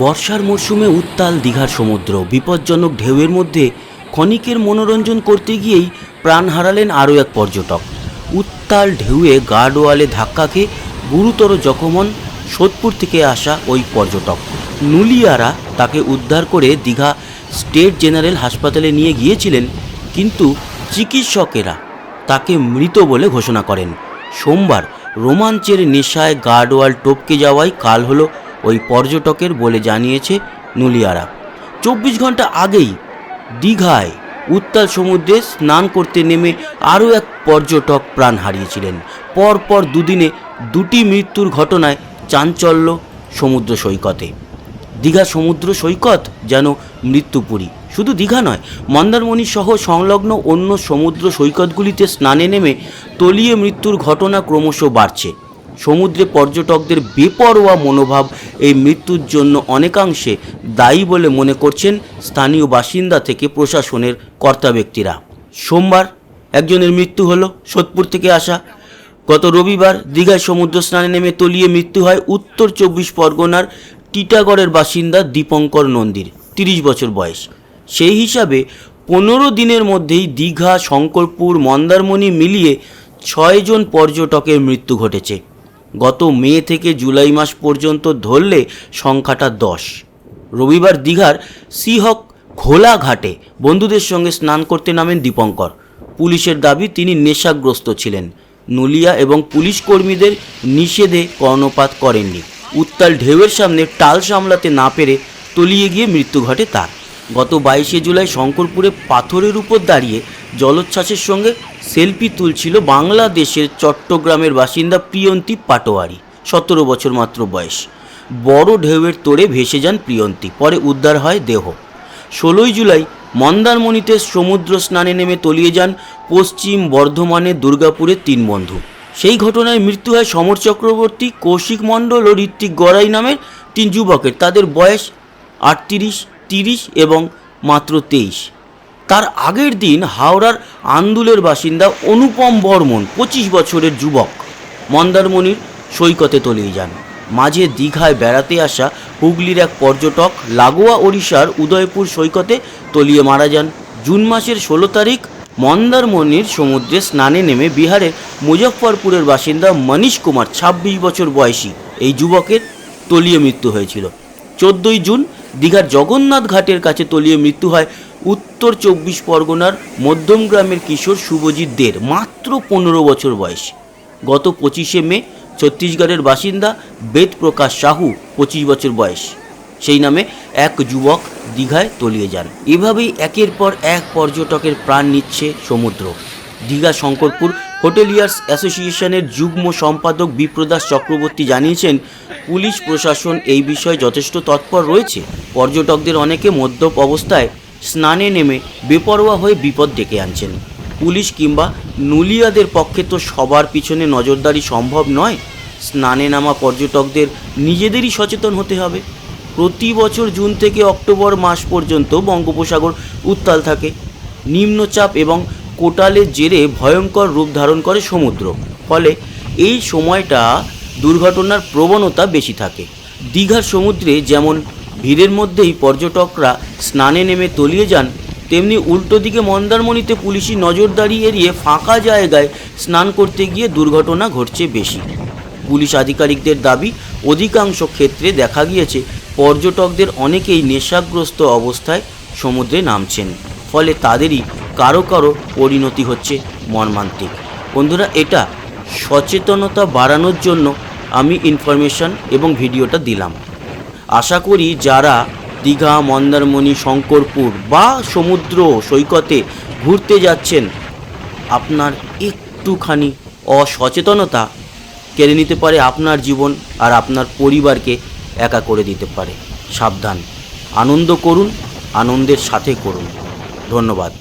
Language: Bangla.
বর্ষার মরশুমে উত্তাল দীঘার সমুদ্র। বিপজ্জনক ঢেউয়ের মধ্যে ক্ষণিকের মনোরঞ্জন করতে গিয়েই প্রাণ হারালেন আরও এক পর্যটক। উত্তাল ঢেউয়ে গার্ডওয়ালে খেয়ে গুরুতর জখম হন সোদপুর থেকে আসা ওই পর্যটক। নুলিয়ারা তাকে উদ্ধার করে দীঘা স্টেট জেনারেল হাসপাতালে নিয়ে গিয়েছিলেন, কিন্তু চিকিৎসকেরা তাকে মৃত বলে ঘোষণা করেন। সোমবার রোমাঞ্চের নেশায় গার্ডওয়াল টপকে যাওয়ায় কাল হলো ওই পর্যটকের বলে জানিয়েছে নুলিয়ারা। চব্বিশ ঘণ্টা আগেই দীঘায় উত্তাল সমুদ্রে স্নান করতে নেমে আরও এক পর্যটক প্রাণ হারিয়েছিলেন। পরপর দুদিনে দুটি মৃত্যুর ঘটনায় চাঞ্চল্য সমুদ্র সৈকতে। দীঘা সমুদ্র সৈকত যেন মৃত্যুপুরী। শুধু দীঘা নয়, মন্দারমণি সহ সংলগ্ন অন্য সমুদ্র সৈকতগুলিতে স্নানে নেমে তলিয়ে মৃত্যুর ঘটনা ক্রমশ বাড়ছে। সমুদ্রে পর্যটকদের বেপরোয়া মনোভাব, এই মৃত্যুর জন্য অনেকাংশে দায়ী বলে মনে করছেন স্থানীয় বাসিন্দা থেকে প্রশাসনের কর্তা ব্যক্তিরা। সোমবার একজনের মৃত্যু হলো সোদপুর থেকে আসা। গত রবিবার দীঘায় সমুদ্র স্নানে নেমে তলিয়ে মৃত্যু হয় উত্তর চব্বিশ পরগনার টিটাগড়ের বাসিন্দা দীপঙ্কর নন্দীর, তিরিশ বছর বয়স। সেই হিসাবে পনেরো দিনের মধ্যেই দীঘা, শঙ্করপুর, মন্দারমণি মিলিয়ে ছয়জন পর্যটকের মৃত্যু ঘটেছে। গত মে থেকে জুলাই মাস পর্যন্ত ধরলে সংখ্যাটা দশ। রবিবার দীঘার সিহক ঘোলা ঘাটে বন্ধুদের সঙ্গে স্নান করতে নামেন দীপঙ্কর। পুলিশের দাবি, তিনি নেশাগ্রস্ত ছিলেন। নুলিয়া এবং পুলিশ কর্মীদের নিষেধে কর্ণপাত করেননি। উত্তাল ঢেউয়ের সামনে টাল সামলাতে না পেরে তলিয়ে গিয়ে মৃত্যু ঘটে তার। গত বাইশে জুলাই শঙ্করপুরে পাথরের উপর দাঁড়িয়ে জলোচ্ছ্বাসের সঙ্গে সেলফি তুলছিল বাংলাদেশের চট্টগ্রামের বাসিন্দা প্রিয়ন্তী পাটোয়ারি, সতেরো বছর মাত্র বয়স। বড় ঢেউয়ের তোড়ে ভেসে যান প্রিয়ন্তী, পরে উদ্ধার হয় দেহ। ষোলোই জুলাই মন্দারমণিতে সমুদ্র স্নানে নেমে তলিয়ে যান পশ্চিম বর্ধমানের দুর্গাপুরের তিন বন্ধু। সেই ঘটনায় মৃত্যু হয় সমর চক্রবর্তী, কৌশিক মণ্ডল ও ঋত্বিক গড়াই নামের তিন যুবকের। তাদের বয়স আটত্রিশ, তিরিশ এবং মাত্র তেইশ। তার আগের দিন হাওড়ার আন্দুলের বাসিন্দা অনুপম বর্মন, পঁচিশ বছরের যুবক। মন্দারমণির সৈকতে তলিয়ে যান। মাঝে দীঘায় বেড়াতে আসা হুগলির এক পর্যটক লাগোয়া ওড়িশার উদয়পুর সৈকতে তলিয়ে মারা যান। জুন মাসের ষোলো তারিখ মন্দারমণির সমুদ্রে স্নানে নেমে বিহারের মুজফ্ফরপুরের বাসিন্দা মনীষ কুমার, ছাব্বিশ বছর বয়সী, এই যুবকের তলিয়ে মৃত্যু হয়েছিল। চোদ্দোই জুন দীঘার জগন্নাথ ঘাটের কাছে তলিয়ে মৃত্যু হয় উত্তর চব্বিশ পরগনার মধ্যম গ্রামের কিশোর শুভজিৎ দের মাত্র পনেরো বছর বয়স। গত পঁচিশে মে ছত্তিশগড়ের বাসিন্দা বেদ প্রকাশ সাহু পঁচিশ বছর বয়স। সেই নামে এক যুবক দীঘায় তলিয়ে যান। এভাবেই একের পর এক পর্যটকের প্রাণ নিচ্ছে সমুদ্র। দীঘা শঙ্করপুর হোটেলিয়ার্স অ্যাসোসিয়েশনের যুগ্ম সম্পাদক বিপ্রদাস চক্রবর্তী জানিয়েছেন, পুলিশ প্রশাসন এই বিষয়ে যথেষ্ট তৎপর রয়েছে। পর্যটকদের অনেকে মদ্যপ অবস্থায় স্নানে নেমে বেপরোয়া হয়ে বিপদ ডেকে আনছেন। পুলিশ কিংবা নুলিয়াদের পক্ষে তো সবার পিছনে নজরদারি সম্ভব নয়। স্নানে নামা পর্যটকদের নিজেদেরই সচেতন হতে হবে। প্রতি বছর জুন থেকে অক্টোবর মাস পর্যন্ত বঙ্গোপসাগর উত্তাল থাকে। নিম্নচাপ এবং কোটালের জেরে ভয়ঙ্কর রূপ ধারণ করে সমুদ্র। ফলে এই সময়টা দুর্ঘটনার প্রবণতা বেশি থাকে। দীঘার সমুদ্রে যেমন ভিড়ের মধ্যেই পর্যটকরা স্নানে নেমে তলিয়ে যান। তেমনি উল্টো দিকে মন্দারমণিতে পুলিশি নজরদারি এড়িয়ে ফাঁকা জায়গায় স্নান করতে গিয়ে দুর্ঘটনা ঘটছে বেশি। পুলিশ আধিকারিকদের দাবি, অধিকাংশ ক্ষেত্রে দেখা গিয়েছে, পর্যটকদের অনেকেই নেশাগ্রস্ত অবস্থায় সমুদ্রে নামছেন। ফলে তাদেরই কারও কারও পরিণতি হচ্ছে মর্মান্তিক। বন্ধুরা, এটা সচেতনতা বাড়ানোর জন্য আমি ইনফরমেশন এবং ভিডিওটা দিলাম। আশা করি যারা দীঘা, মন্দারমণি, শঙ্করপুর বা সমুদ্র সৈকতে ঘুরতে যাচ্ছেন, আপনার একটুখানি অসচেতনতা কেড়ে নিতে পারে আপনার জীবন আর আপনার পরিবারকে একা করে দিতে পারে। সাবধান। আনন্দ করুন, আনন্দের সাথে করুন। ধন্যবাদ।